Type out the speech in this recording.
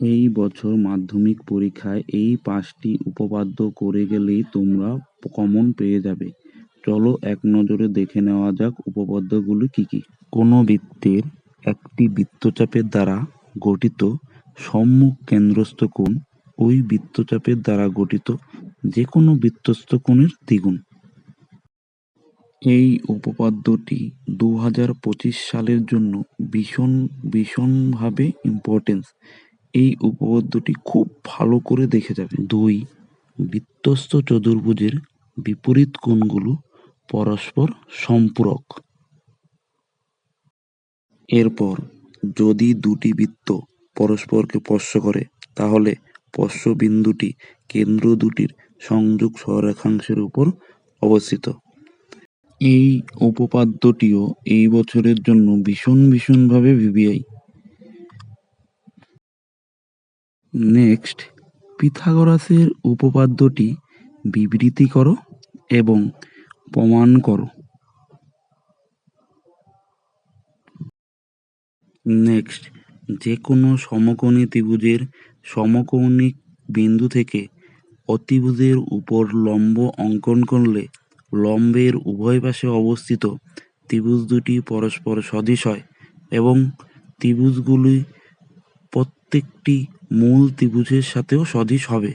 এই বছর মাধ্যমিক পরীক্ষায় এই পাঁচটি উপপাদ্য করে গেলেই তোমরা কমন পেয়ে যাবে। চলো এক নজরে দেখে নেওয়া যাক উপপাদ্যগুলি কি কি। কোনো বৃত্তের একটি বৃত্তচাপের দ্বারা গঠিত সম্মুখ কেন্দ্রস্থ কোণ ওই বৃত্তচাপের দ্বারা গঠিত যে কোনো বৃত্তস্থ কোণের দ্বিগুণ। এই উপপাদ্যটি দু হাজার পঁচিশ সালের জন্য ভীষণ, ভীষণভাবে ইম্পর্টেন্স এই উপপাদ্যটি খুব ভালো করে দেখে যাবে দুই বৃত্তস্থ চতুর্ভুজের বিপরীত কোণগুলো পরস্পর সম্পূরক। এরপর, যদি দুটি বৃত্ত পরস্পরকে স্পর্শ করে, তাহলে স্পর্শবিন্দুটি কেন্দ্র দুটির সংযোগ সরেখাংশের উপর অবস্থিত। এই উপপাদ্যটিও এই বছরের জন্য ভীষণ ভীষণভাবে ভিভিআই নেক্সট পিথাগোরাসের উপপাদ্যটি বিবৃতি করো এবং প্রমাণ করো। নেক্সট যে কোনো সমকোণী ত্রিভুজের সমকৌণিক বিন্দু থেকে অতিভুজের উপর লম্ব অঙ্কন করলে লম্বের উভয় পাশে অবস্থিত ত্রিভুজ দুটি পরস্পর সদৃশ হয় এবং ত্রিভুজগুলি প্রত্যেকটি মূল ত্রিভুজের সাথেও সদৃশ হবে।